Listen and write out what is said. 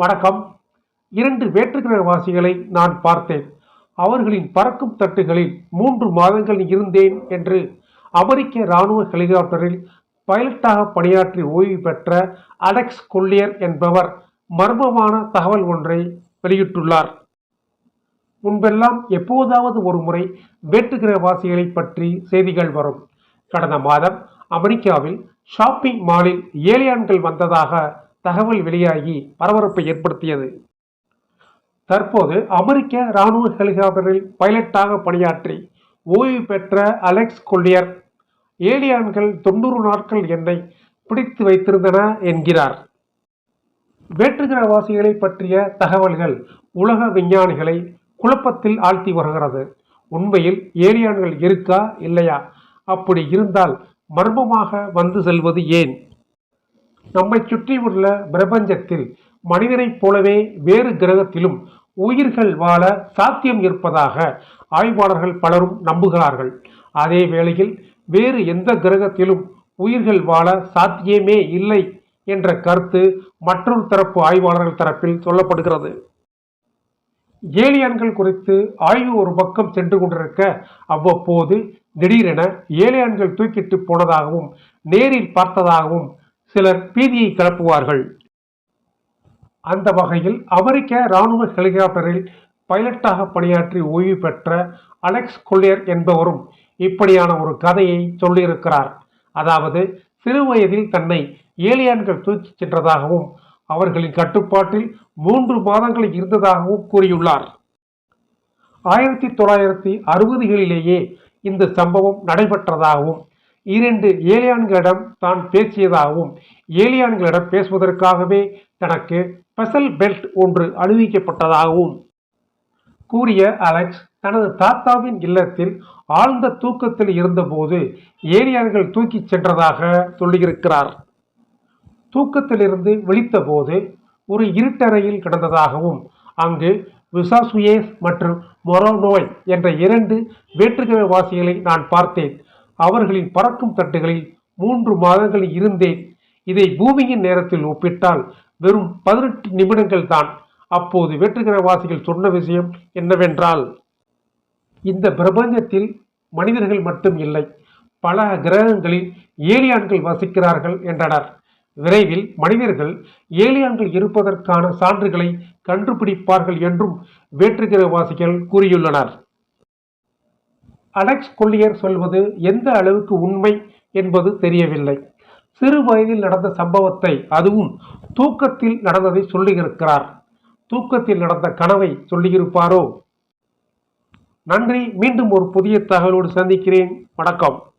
வணக்கம். இரண்டு வேற்றுக்கிரகவாசிகளை நான் பார்த்தேன். அவர்களின் பறக்கும் தட்டுகளில் மூன்று மாதங்கள் இருந்தேன் என்று அமெரிக்க இராணுவ ஹெலிகாப்டரில் பைலட்டாக பணியாற்றி ஓய்வு பெற்ற அலெக்ஸ் கொல்லியர் என்பவர் மர்மமான தகவல் ஒன்றை வெளியிட்டுள்ளார். முன்பெல்லாம் எப்போதாவது ஒரு முறை வேற்றுக்கிரகவாசிகளை பற்றி செய்திகள் வரும். கடந்த மாதம் அமெரிக்காவில் ஷாப்பிங் மாலில் ஏலியான்கள் வந்ததாக தகவல் வெளியாகி பரபரப்பை ஏற்படுத்தியது. தற்போது அமெரிக்க இராணுவ ஹெலிகாப்டரில் பைலட்டாக பணியாற்றி ஓய்வு பெற்ற அலெக்ஸ் கொல்லியர் ஏலியான்கள் தொண்ணூறு நாட்கள் என்னை பிடித்து வைத்திருந்தன என்கிறார். வேற்றுகிரவாசிகளை பற்றிய தகவல்கள் உலக விஞ்ஞானிகளை குழப்பத்தில் ஆழ்த்தி வருகிறது. உண்மையில் ஏலியான்கள் இருக்கா இல்லையா? அப்படி இருந்தால் மர்மமாக வந்து செல்வது ஏன்? நம்மை சுற்றியுள்ள பிரபஞ்சத்தில் மனிதனைப் போலவே வேறு கிரகத்திலும் உயிர்கள் வாழ சாத்தியம் இருப்பதாக ஆய்வாளர்கள் பலரும் நம்புகிறார்கள். அதே வேளையில் வேறு எந்த கிரகத்திலும் உயிர்கள் வாழ சாத்தியமே இல்லை என்ற கருத்து மற்றொரு தரப்பு ஆய்வாளர்கள் தரப்பில் சொல்லப்படுகிறது. ஏலியான்கள் குறித்து ஆய்வு ஒரு பக்கம் சென்று கொண்டிருக்க அவ்வப்போது திடீரென ஏலியான்கள் தூக்கிட்டு போனதாகவும் நேரில் பார்த்ததாகவும் சிலர் பீதியை கிளப்புவார்கள். அந்த வகையில் அமெரிக்க இராணுவ ஹெலிகாப்டரில் பைலட்டாக பணியாற்றி ஓய்வு பெற்ற அலெக்ஸ் கொல்லியர் என்பவரும் இப்படியான ஒரு கதையை சொல்லியிருக்கிறார். அதாவது சிறுவயதில் தன்னை ஏலியன்கள் தூக்கிச் சென்றதாகவும் அவர்களின் கட்டுப்பாட்டில் மூன்று மாதங்கள் இருந்ததாகவும் கூறியுள்ளார். ஆயிரத்தி தொள்ளாயிரத்தி அறுபதுகளிலேயே இந்த சம்பவம் நடைபெற்றதாகவும் இரண்டு ஏலியான்களிடம் தான் பேசியதாகவும் ஏலியான்களிடம் பேசுவதற்காகவே தனக்கு ஸ்பெஷல் பெல்ட் ஒன்று அணிவிக்கப்பட்டதாகவும் கூறிய அலெக்ஸ் தனது தாத்தாவின் இல்லத்தில் ஆழ்ந்த தூக்கத்தில் இருந்தபோது ஏலியான்கள் தூக்கிச் சென்றதாக சொல்லியிருக்கிறார். தூக்கத்திலிருந்து விழித்தபோது ஒரு இருட்டறையில் கிடந்ததாகவும் அங்கு விசாசுயேஸ் மற்றும் மொரோனோய் என்ற இரண்டு வேற்றுக்கிரகவாசிகளை நான் பார்த்தேன். அவர்களின் பறக்கும் தட்டுகளில் மூன்று மாதங்கள் இருந்தேன் இதை பூமியின் நேரத்தில் ஒப்பிட்டால் வெறும் பதினெட்டு நிமிடங்கள் தான் அப்போது வேற்றுகிரவாசிகள் சொன்ன விஷயம் என்னவென்றால் இந்த பிரபஞ்சத்தில் மனிதர்கள் மட்டும் இல்லை பல கிரகங்களில் ஏலியான்கள் வசிக்கிறார்கள் என்றனர். விரைவில் மனிதர்கள் ஏலியான்கள் இருப்பதற்கான சான்றுகளை கண்டுபிடிப்பார்கள் என்றும் வேற்றுகிரவாசிகள் கூறியுள்ளனர். அலெக்ஸ் கொல்லியர் சொல்வது எந்த அளவுக்கு உண்மை என்பது தெரியவில்லை. சிறு வயதில் நடந்த சம்பவத்தை அதுவும் தூக்கத்தில் நடந்ததை சொல்லியிருக்கிறார். தூக்கத்தில் நடந்த கனவை சொல்லியிருப்பாரோ? நன்றி. மீண்டும் ஒரு புதிய தகவலோடு சந்திக்கிறேன். வணக்கம்.